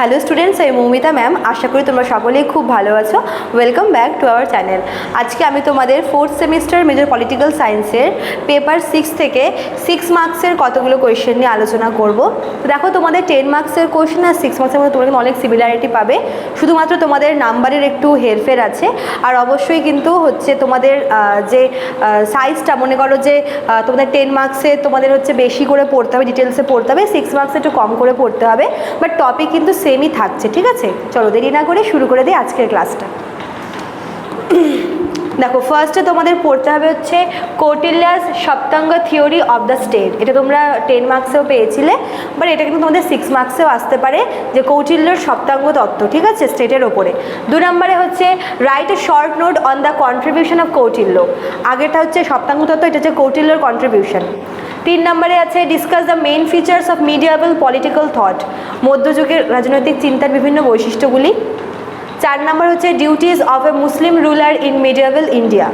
Hello students আমি Moumita ma'am আশা করি তোমরা সকলেই খুব ভালো আছো। Welcome back to our channel আজকে আমি তোমাদের ফোর্থ সেমিস্টার মেজর পলিটিক্যাল সায়েন্সের পেপার সিক্স থেকে সিক্স মার্কসের কতগুলো কোয়েশ্চেন নিয়ে আলোচনা করব। তো দেখো, তোমাদের টেন মার্কসের কোয়েশ্চেন আর সিক্স মার্কসের মধ্যে তোমরা অনেক সিমিলারিটি পাবে। শুধুমাত্র তোমাদের নাম্বারের একটু হেরফের আছে। আর অবশ্যই কিন্তু হচ্ছে তোমাদের যে সাইজটা মনে করো যে তোমাদের টেন মার্কসে তোমাদের হচ্ছে বেশি করে পড়তে হবে ডিটেলসে পড়তে হবে। সিক্স মার্কসে একটু কম করে পড়তে হবে। বাট টপিক কিন্তু সেমই থাকছে, ঠিক আছে? চলো দেরি না করে শুরু করে দিই আজকের ক্লাসটা দেখো ফার্স্টে তোমাদের পড়তে হবে হচ্ছে Kautilya's Saptanga theory of the state এটা তোমরা টেন মার্কসেও পেয়েছিলে বাট এটা কিন্তু তোমাদের সিক্স মার্কসেও আসতে পারে যে কৌটিল্যর সপ্তাঙ্গ তত্ত্ব, ঠিক আছে? স্টেটের ওপরে। দু নম্বরে হচ্ছে write a short note on the contribution of Kautilya আগেটা হচ্ছে সপ্তাঙ্গ তত্ত্ব, এটা হচ্ছে কৌটিল্যর কন্ট্রিবিউশন তিন নম্বরে আছে discuss the main features of medieval political thought মধ্যযুগের রাজনৈতিক চিন্তার বিভিন্ন বৈশিষ্ট্যগুলি। চার নম্বর হচ্ছে duties of a Muslim ruler in medieval India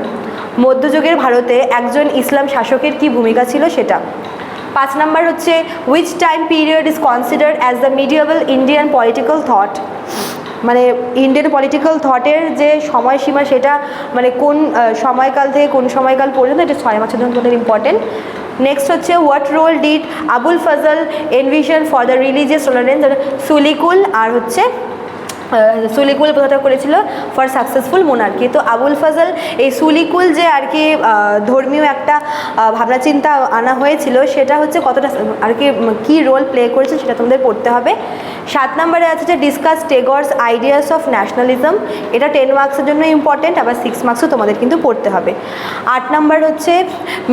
মধ্যযুগের ভারতে একজন ইসলাম শাসকের কি ভূমিকা ছিল সেটা? পাঁচ নম্বর হচ্ছে which time period is considered as the medieval Indian political thought মানে ইন্ডিয়ান পলিটিক্যাল থটের যে সময়সীমা সেটা মানে কোন সময়কাল থেকে কোন সময়কাল পর্যন্ত, এটা ছয় মাসের জন্য ইম্পর্টেন্ট নেক্সট হচ্ছে what role did Abul Fazl envision for the religious tolerance সুলিকুল আর হচ্ছে সুলিকুল কথাটা করেছিল ফর সাকসেসফুল মোনার্কি তো আবুল ফজল এই সুলিকুল যে আর কি ধর্মীয় একটা ভাবনা চিন্তা আনা হয়েছিল, সেটা হচ্ছে কতটা, আর কি, কী রোল প্লে করেছে সেটা তোমাদের পড়তে হবে। সাত নম্বরে আছে যে discuss Tagore's ideas of nationalism এটা টেন মার্কসের জন্য ইম্পর্টেন্ট আবার সিক্স মার্কসও তোমাদের কিন্তু পড়তে হবে। আট নম্বর হচ্ছে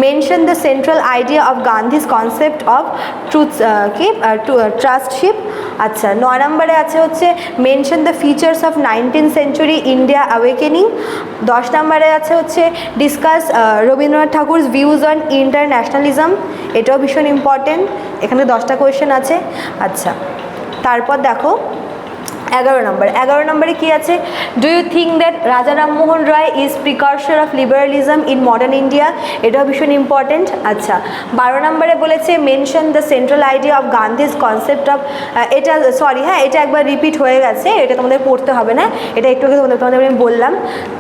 mention the central idea of Gandhi's concept of truth কি? ট্রাস্টশিপ আচ্ছা নয় নম্বরে আছে হচ্ছে mention the features of nineteen century India awakening দশ নম্বরে আছে হচ্ছে discuss Rabindranath Thakur views on internationalism এটাও ভীষণ ইম্পর্টেন্ট এখানে দশটা কোয়েশ্চেন আছে। আচ্ছা তারপর দেখো এগারো নম্বর। এগারো নম্বরে কি আছে? Do you think that Raja Rammohan Roy is precursor of liberalism in modern India এটাও ভীষণ ইম্পর্টেন্ট আচ্ছা বারো নম্বরে বলেছে mention the central idea of Gandhi's concept of এটা সরি হ্যাঁ এটা একবার রিপিট হয়ে গেছে, এটা তোমাদের পড়তে হবে না, এটা একটু তোমাদের তোমাদের আমি বললাম।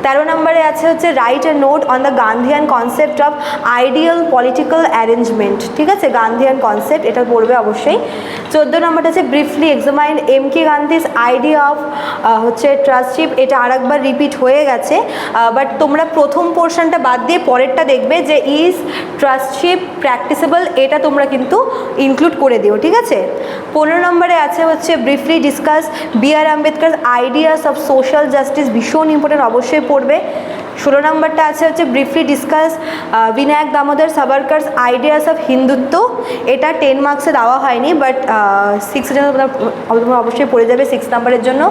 তেরো নম্বরে আছে হচ্ছে write a note on the Gandhian concept of ideal political arrangement ঠিক আছে? গান্ধিয়ান কনসেপ্ট এটা পড়বে অবশ্যই। চোদ্দ নম্বরটা আছে briefly examine M K Gandhi's idea of হচ্ছে ট্রাস্টশিপ এটা আরেকবার রিপিট হয়ে গেছে। বাট তোমরা প্রথম পোর্শনটা বাদ দিয়ে পরেরটা দেখবে যে ইজ ট্রাস্টশিপ প্র্যাকটিসেবল এটা তোমরা কিন্তু ইনক্লুড করে দিও, ঠিক আছে? পনেরো নম্বরে আছে হচ্ছে briefly discuss B R Ambedkar ideas of social justice ভীষণ ইম্পর্টেন্ট অবশ্যই পড়বে। ষোলো নম্বরটা আছে হচ্ছে briefly discuss Vinayak Damodar Savarkar's ideas of Hindutva. এটা টেন মার্কসে দেওয়া হয়নি বাট সিক্স তোমরা অবশ্যই পড়ে যাবে সিক্স নাম্বারের জন্য।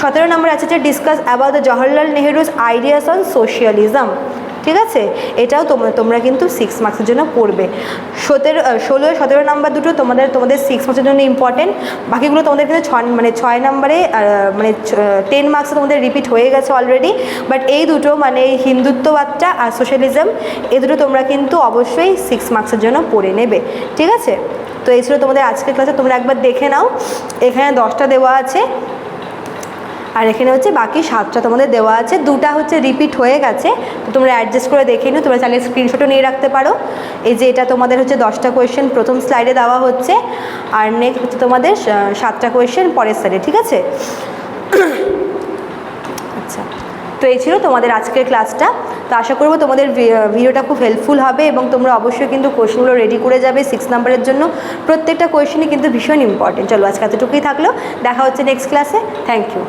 সতেরো নম্বর আছে যে discuss about the Jawaharlal Nehru's ideas on socialism ঠিক আছে? এটাও তোমরা তোমরা কিন্তু সিক্স মার্কসের জন্য পড়বে। সতেরো ষোলো, সতেরো নাম্বার দুটো তোমাদের তোমাদের সিক্স মার্কসের জন্য ইম্পর্টেন্ট বাকিগুলো তোমাদের কিন্তু ছয় মানে ছয় নাম্বারে মানে টেন মার্কসে তোমাদের রিপিট হয়ে গেছে অলরেডি বাট এই দুটো মানে হিন্দুত্ববাদটা আর সোশ্যালিজম এই দুটো তোমরা কিন্তু অবশ্যই সিক্স মার্কসের জন্য পড়ে নেবে। ঠিক আছে? তো এই ছিল তোমাদের আজকের ক্লাসে তোমরা একবার দেখে নাও। এখানে দশটা দেওয়া আছে। আর এখানে হচ্ছে বাকি সাতটা তোমাদের দেওয়া আছে। দুটা হচ্ছে রিপিট হয়ে গেছে। তো তোমরা অ্যাডজাস্ট করে দেখে নিও। তোমরা চাইলে স্ক্রিনশটও নিয়ে রাখতে পারো। এই যে এটা তোমাদের হচ্ছে দশটা কোয়েশ্চেন প্রথম স্লাইডে দেওয়া হচ্ছে। আর নেক্সট হচ্ছে তোমাদের সাতটা কোয়েশ্চেন পরের স্লাইডে ঠিক আছে? আচ্ছা। তো এই ছিল তোমাদের আজকের ক্লাসটা তো আশা করব তোমাদের ভিডিওটা খুব হেল্পফুল হবে এবং তোমরা অবশ্যই কিন্তু কোয়েশ্চেনগুলো রেডি করে যাবে সিক্স নাম্বারের জন্য। প্রত্যেকটা কোয়েশ্চেনই কিন্তু ভীষণ ইম্পর্টেন্ট চলো আজকে এতটুকুই থাকল। দেখা হচ্ছে নেক্সট ক্লাসে থ্যাংক ইউ